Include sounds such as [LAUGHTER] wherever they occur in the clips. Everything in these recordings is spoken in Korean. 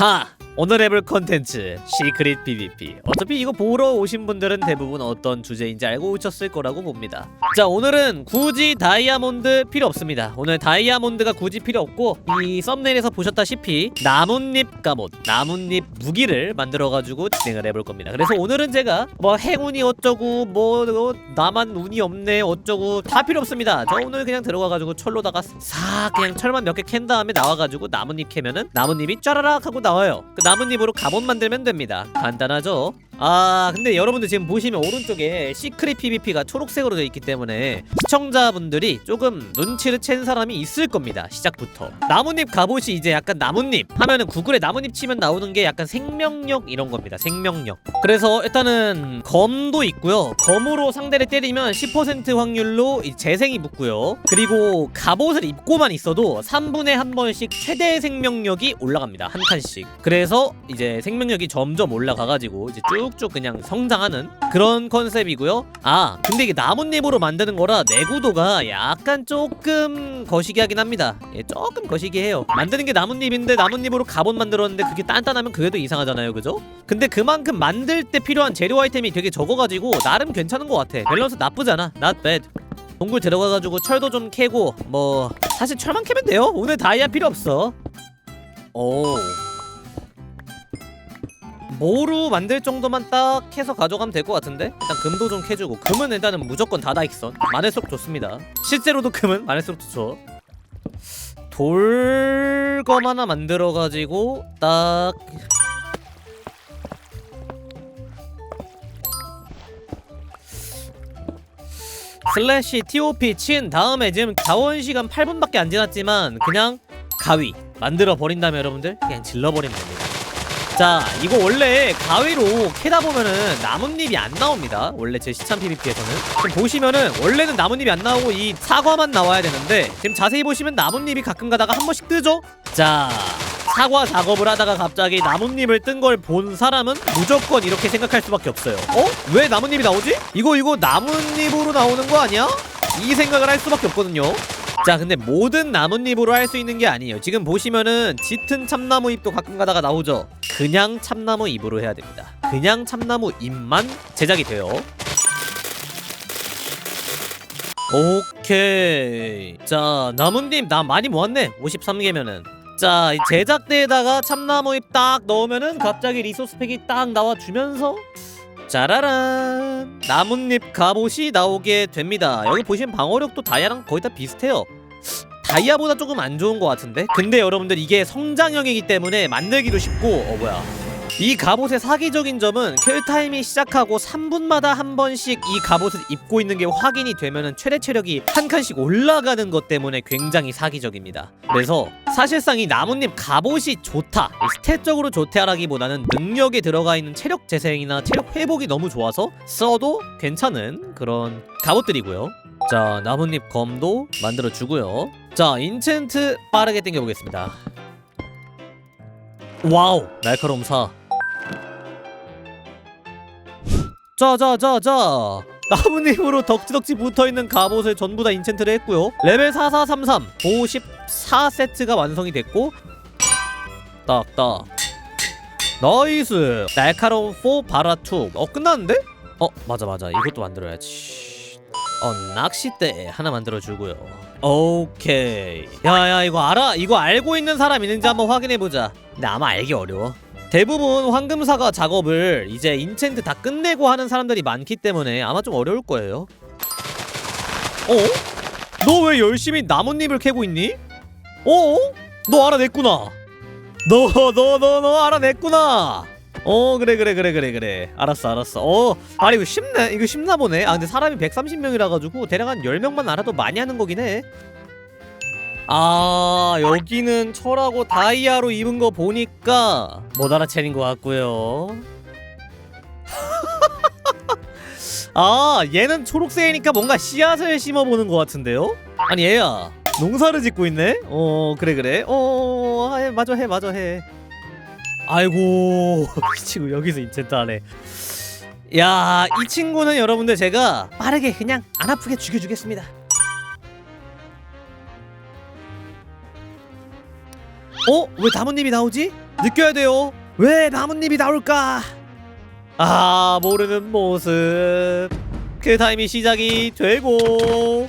하! 오늘 해볼 컨텐츠 시크릿 PVP 어차피 이거 보러 오신 분들은 대부분 어떤 주제인지 알고 오셨을 거라고 봅니다. 자 오늘은 굳이 다이아몬드 필요 없습니다. 오늘 다이아몬드가 굳이 필요 없고 이 썸네일에서 보셨다시피 나뭇잎 갑옷 나뭇잎 무기를 만들어가지고 진행을 해볼 겁니다. 그래서 오늘은 제가 뭐 행운이 어쩌고 뭐 어, 나만 운이 없네 어쩌고 다 필요 없습니다. 저 오늘 그냥 들어가가지고 철로다가 싹 그냥 철만 몇 개 캔 다음에 나와가지고 나뭇잎 캐면은 나뭇잎이 쫘라락 하고 나와요. 그 나뭇잎으로 갑옷 만들면 됩니다. 간단하죠 아 근데 여러분들 지금 보시면 오른쪽에 시크릿 PVP가 초록색으로 되어 있기 때문에 시청자분들이 조금 눈치를 챈 사람이 있을 겁니다 시작부터. 나뭇잎 갑옷이 이제 약간 나뭇잎 하면은 구글에 나뭇잎 치면 나오는 게 약간 생명력 이런 겁니다 생명력. 그래서 일단은 검도 있고요. 검으로 상대를 때리면 10% 확률로 이 재생이 붙고요. 그리고 갑옷을 입고만 있어도 3분에 한 번씩 최대 생명력이 올라갑니다 한 칸씩. 그래서 이제 생명력이 점점 올라가가지고 이제 쭉쭉 그냥 성장하는 그런 컨셉이고요. 아 근데 이게 나뭇잎으로 만드는 거라 내구도가 약간 조금 거시기 하긴 합니다. 예 조금 거시기해요. 만드는 게 나뭇잎인데 나뭇잎으로 갑옷 만들었는데 그게 단단하면 그게 더 이상하잖아요. 그죠? 근데 그만큼 만들 때 필요한 재료 아이템이 되게 적어가지고 나름 괜찮은 것 같아. 밸런스 나쁘지 않아. Not bad. 동굴 들어가가지고 철도 좀 캐고 뭐 사실 철만 캐면 돼요. 오늘 다이아 필요 없어. 오 모루 만들 정도만 딱 해서 가져가면 될 것 같은데? 일단 금도 좀 캐주고. 금은 일단은 무조건 다다익선. 많을수록 좋습니다. 실제로도 금은 많을수록 좋죠 돌검 하나 만들어가지고 딱 슬래시 TOP 친 다음에 지금 자원 시간 8분밖에 안 지났지만 그냥 가위 만들어 버린 다음에 여러분들 그냥 질러버리면 됩니다. 자 이거 원래 가위로 캐다 보면은 나뭇잎이 안 나옵니다. 원래 제 시참 PVP에서는 지금 보시면은 원래는 나뭇잎이 안 나오고 이 사과만 나와야 되는데 지금 자세히 보시면 나뭇잎이 가끔 가다가 한 번씩 뜨죠. 자 사과 작업을 하다가 갑자기 나뭇잎을 뜬 걸 본 사람은 무조건 이렇게 생각할 수밖에 없어요. 어? 왜 나뭇잎이 나오지? 이거 이거 나뭇잎으로 나오는 거 아니야? 이 생각을 할 수밖에 없거든요. 자 근데 모든 나뭇잎으로 할 수 있는 게 아니에요. 지금 보시면은 짙은 참나무 잎도 가끔 가다가 나오죠? 그냥 참나무 잎으로 해야 됩니다. 그냥 참나무 잎만 제작이 돼요. 오케이. 자 나뭇잎 나 많이 모았네 53개면은. 자, 이 제작대에다가 참나무 잎 딱 넣으면은 갑자기 리소스 팩이 딱 나와주면서 짜라란. 나뭇잎 갑옷이 나오게 됩니다. 여기 보시면 방어력도 다이아랑 거의 다 비슷해요. 다이아보다 조금 안 좋은 것 같은데? 근데 여러분들 이게 성장형이기 때문에 만들기도 쉽고 어 뭐야 이 갑옷의 사기적인 점은 킬타임이 시작하고 3분마다 한 번씩 이 갑옷을 입고 있는 게 확인이 되면은 최대 체력이 한 칸씩 올라가는 것 때문에 굉장히 사기적입니다. 그래서 사실상 이 나뭇잎 갑옷이 좋다, 이 스탯적으로 좋다라기보다는 능력에 들어가 있는 체력 재생이나 체력 회복이 너무 좋아서 써도 괜찮은 그런 갑옷들이고요. 자 나뭇잎 검도 만들어 주고요. 자 인챈트 빠르게 당겨 보겠습니다. 와우 날카로움 4 자자자자 나뭇잎으로 덕지덕지 붙어있는 갑옷을 전부 다 인챈트를 했고요. 레벨 4433 54세트가 완성이 됐고. 딱딱. 나이스. 날카로움 4 바라 2 어 끝났는데? 어 맞아 맞아. 이것도 만들어야지. 어 낚싯대 하나 만들어주고요. 오케이. 야야 이거 알아? 이거 알고 있는 사람 있는지 한번 확인해보자. 근데 아마 알기 어려워 대부분 황금사과 작업을 이제 인챈트 다 끝내고 하는 사람들이 많기 때문에 아마 좀 어려울 거예요. 어? 너 왜 열심히 나뭇잎을 캐고 있니? 어? 너 알아냈구나. 너 너 너 너 알아냈구나. 어 그래 그래 그래 그래 그래. 알았어 알았어. 어 아니 이거 쉽네. 이거 쉽나 보네. 아 근데 사람이 130명이라 가지고 대략 한 10명만 알아도 많이 하는 거긴 해 아 여기는 철하고 다이아로 입은 거 보니까 못 알아채는 것 같고요. [LAUGHS] 아 얘는 초록색이니까 뭔가 씨앗을 심어보는 것 같은데요? 아니 얘야 농사를 짓고 있네? 어 그래 그래. 어 해, 맞아 해 맞아 해. 아이고 [LAUGHS] 이 친구 여기서 인챈트 하네. 야이 친구는 여러분들 제가 빠르게 그냥 안 아프게 죽여주겠습니다 어? 왜 나뭇잎이 나오지? 느껴야 돼요. 왜 나뭇잎이 나올까? 아 모르는 모습. 그 타임이 시작이 되고.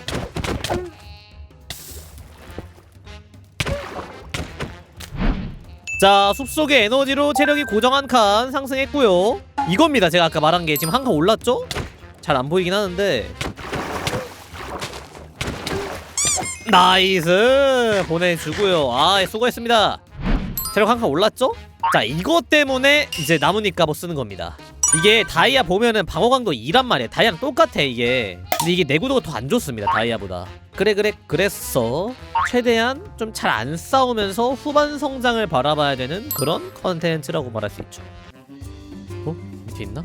자 숲속의 에너지로 체력이 고정 한 칸 상승했고요. 이겁니다. 제가 아까 말한 게 지금 한 칸 올랐죠? 잘 안 보이긴 하는데 나이스. 보내주고요. 아 수고했습니다. 체력 한 칸 올랐죠? 자 이것 때문에 이제 나뭇잎 갑옷 쓰는 겁니다. 이게 다이아 보면은 방어강도 2란 말이야 다이아랑 똑같아 이게. 근데 이게 내구도가 더 안 좋습니다 다이아보다. 그래 그래 그랬어. 최대한 좀 잘 안 싸우면서 후반 성장을 바라봐야 되는 그런 컨텐츠라고 말할 수 있죠. 어? 밑에 있나?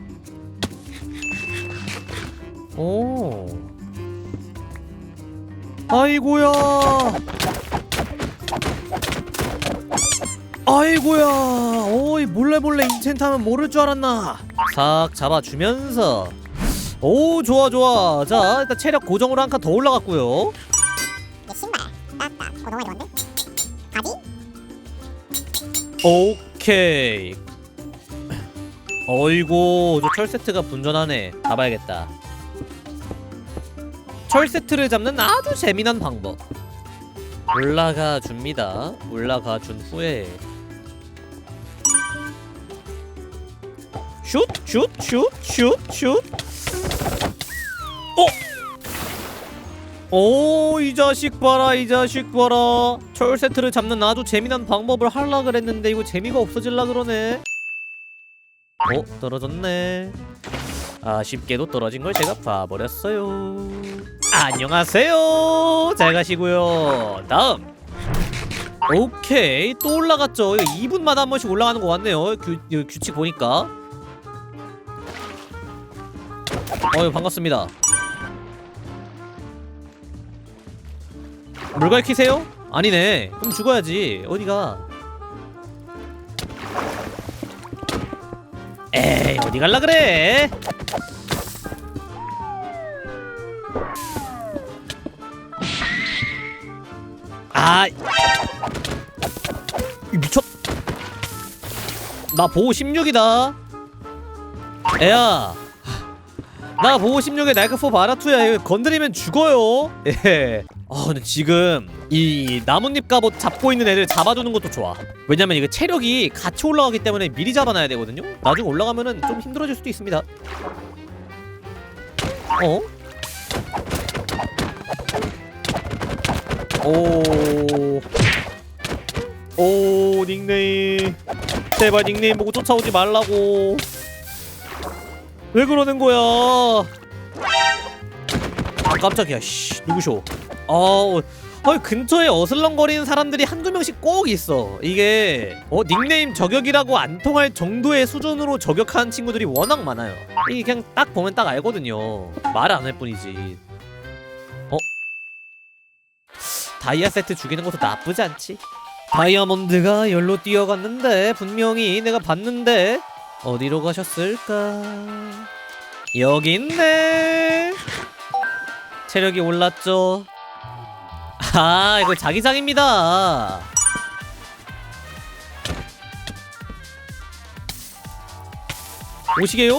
오 아이고야. 아이고야. 어이 몰래 몰래 인챈트하면 모를 줄 알았나. 싹 잡아주면서. 오 좋아 좋아. 자 일단 체력 고정으로 한 칸 더 올라갔고요. 내 신발. 딱딱 고정해 줬는데. 바지. 오케이. 어이구 저 철 세트가 분전하네. 잡아야겠다 철 세트를 잡는 아주 재미난 방법 올라가 줍니다 올라가 준 후에 슛, 슛, 슛, 슛, 슛. 어? 오, 이 자식 봐라, 이 자식 봐라. 철 세트를 잡는 아주 재미난 방법을 하려 그랬는데 이거 재미가 없어질라 그러네. 어, 떨어졌네. 아쉽게도 떨어진 걸 제가 봐버렸어요. 안녕하세요. 잘 가시고요. 다음. 오케이 또 올라갔죠. 이거 2분마다 한 번씩 올라가는 거 같네요. 규, 규칙 보니까. 어유 반갑습니다. 물갈 키세요? 아니네. 그럼 죽어야지. 어디가? 에이 어디 갈라 그래? 아 이- 미쳤. 나 보호 16이다. 애야. 나 보호 16에 날카포 바라투야. 건드리면 죽어요. 예. 아 근데 지금 이 나뭇잎 갑옷 잡고 있는 애들 잡아주는 것도 좋아. 왜냐면 이거 체력이 같이 올라가기 때문에 미리 잡아놔야 되거든요. 나중에 올라가면은 좀 힘들어질 수도 있습니다. 어? 오... 오 닉네임. 제발 닉네임 보고 쫓아오지 말라고 왜 그러는 거야? 아 깜짝이야. 씨 누구쇼? 아, 어, 어, 근처에 어슬렁거리는 사람들이 한두 명씩 꼭 있어. 이게 어 닉네임 저격이라고 안 통할 정도의 수준으로 저격하는 친구들이 워낙 많아요. 이게 그냥 딱 보면 딱 알거든요. 말 안 할 뿐이지. 어? 다이아 세트 죽이는 것도 나쁘지 않지. 다이아몬드가 열로 뛰어갔는데 분명히 내가 봤는데 어디로 가셨을까? 여기 있네. 체력이 올랐죠. 아, 이거 자기장입니다. 오시게요?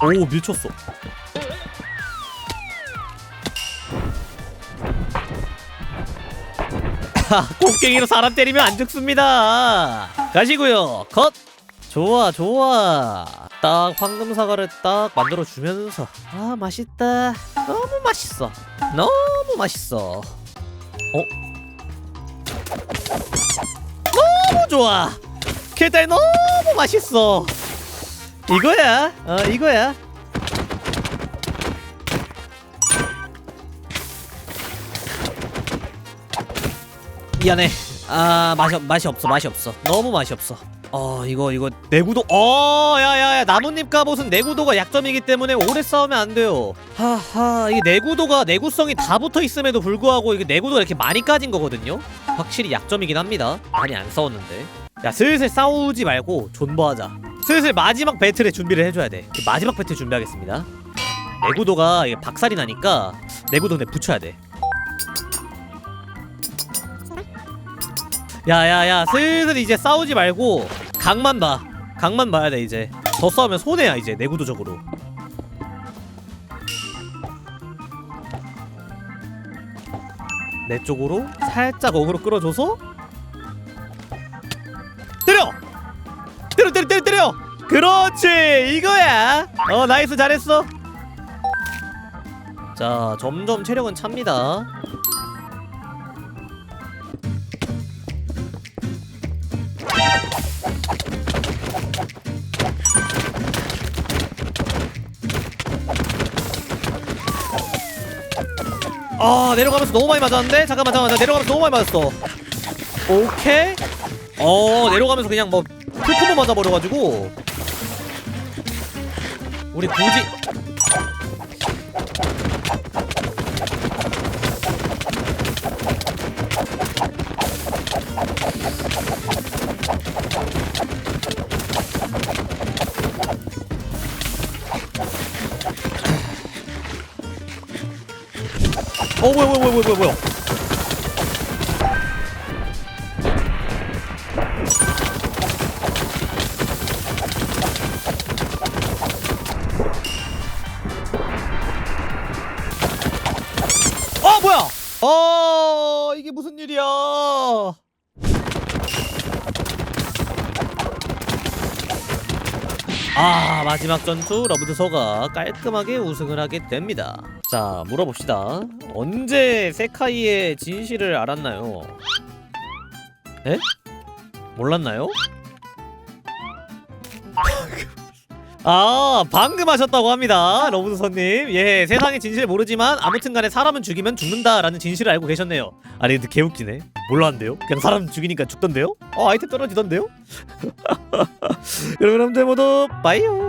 오, 밀쳤어. [LAUGHS] 꽃갱이로 사람 때리면 안 죽습니다. 가시고요. 컷. 좋아, 좋아. 딱 황금 사과를 딱 만들어 주면서 아 맛있다. 너무 맛있어. 너무 맛있어. 어? 너무 좋아. 게달 너무 맛있어. 이거야. 어, 이거야. 미안해. 아 맛이 맛이 없어 맛이 없어. 너무 맛이 없어. 어 이거 이거 내구도 어 야야야 나뭇잎 갑옷은 내구도가 약점이기 때문에 오래 싸우면 안 돼요. 하하 이게 내구도가 내구성이 다 붙어 있음에도 불구하고 이게 내구도가 이렇게 많이 까진 거거든요. 확실히 약점이긴 합니다. 많이 안 싸웠는데. 야 슬슬 싸우지 말고 존버하자. 슬슬 마지막 배틀에 준비를 해줘야 돼. 마지막 배틀 준비하겠습니다. 내구도가 이게 박살이 나니까 내구도 내 붙여야 돼. 야야야 슬슬 이제 싸우지 말고 각만 봐. 각만 봐야 돼 이제. 더 싸우면 손해야 이제 내구도적으로. 내 쪽으로 살짝 어그로 끌어줘서 때려! 때려 때려 때려 때려! 그렇지! 이거야! 어 나이스 잘했어. 자 점점 체력은 찹니다 아 내려가면서 너무 많이 맞았는데? 잠깐만 잠깐만 나 내려가면서 너무 많이 맞았어. 오케이. 어 내려가면서 그냥 뭐 풀콤보 맞아버려가지고. 우리 굳이 어 뭐야 뭐야 뭐야 뭐야 뭐야. 어 뭐야. 어 이게 무슨 일이야 아 마지막 전투 러브드 서가 깔끔하게 우승을 하게 됩니다 자 물어봅시다 언제 세카이의 진실을 알았나요? 에? 몰랐나요? [LAUGHS] 아 방금 하셨다고 합니다 러브드서님 예 세상의 진실 모르지만 아무튼간에 사람은 죽이면 죽는다라는 진실을 알고 계셨네요 아니 근데 개웃기네 몰랐는데요? 그냥 사람 죽이니까 죽던데요? 어 아이템 떨어지던데요? [LAUGHS] 여러분 여러분들 모두 빠이요